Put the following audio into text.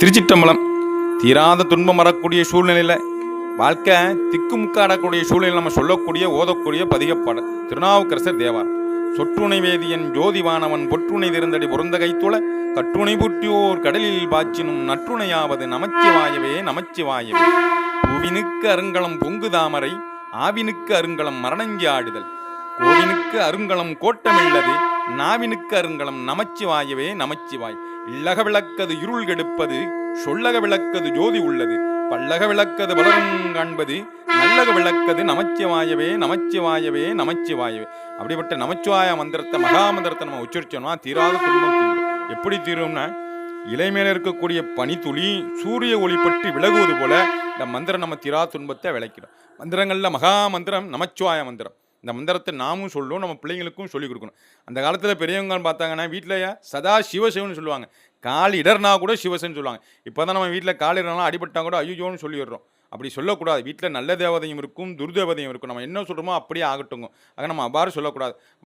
திருச்சிட்டம்பலம் தீராத துன்பம் வரக்கூடிய சூழ்நிலையில் வாழ்க்கை திக்குமுக்காடக்கூடிய சூழ்நிலை நம்ம சொல்லக்கூடிய ஓதக்கூடிய பதிகப்பாடல். திருநாவுக்கரசர் தேவார் சொற்றுணை வேதியன் ஜோதிவானவன் பொற்றுணை திருந்தடி பொருந்த கைத்துள கட்டுணை புற்றியோர் கடலில் பாய்ச்சினும் நற்றுணையாவது நமச்சிவாயவே நமச்சிவாயவே. புவினுக்கு அருங்கலம் பொங்கு தாமரை ஆவினுக்கு அருங்கலம் மரணஞ்சி ஆடுதல். கோவினுக்கு அருங்கலம் கோட்டமில்லது நாவினுக்கு அருங்கலம் நமச்சிவாயவே நமச்சிவாய். இல்லக விளக்கது இருள் கெடுப்பது சொல்லக விளக்கது ஜோதி உள்ளது. பல்லக விளக்கது பலரும் காண்பது நல்லக விளக்கது நமச்சிவாயவே நமச்சிவாயவே நமச்சிவாயவே. அப்படிப்பட்ட நமச்சிவாய மந்திரத்தை மகா மந்திரத்தை நம்ம உச்சரிச்சோம்னா தீராத துன்பம் தீரும். எப்படி தீரும்னா இலை மேலே இருக்கக்கூடிய பனித்துளி சூரிய ஒளி பற்றி விலகுவது போல இந்த மந்திரம் நம்ம தீரா துன்பத்தை விளக்கிடும் மந்திரங்களில் மகா மந்திரம் நமச்சிவாய மந்திரம். இந்த மந்திரத்தை நாமும் சொல்லுவோம் நம்ம பிள்ளைங்களுக்கும் சொல்லிக் கொடுக்கணும். அந்த காலத்தில் பெரியவங்கன்னு பார்த்தாங்கன்னா வீட்டில் சதா சிவசிவன்னு சொல்லுவாங்க. கால் இடர்னா கூட சிவசன் சொல்லுவாங்க. இப்போ தான் நம்ம வீட்டில் கால் இடர்னா கூட ஐயோன்னு சொல்லிடுறோம். அப்படி சொல்லக்கூடாது. வீட்டில் நல்ல தேவதையும் இருக்கும் துர்தேவதையும் இருக்கும். நம்ம என்ன சொல்கிறோமோ அப்படியே ஆகட்டுங்க. ஆக நம்ம அவ்வாறு சொல்லக்கூடாது.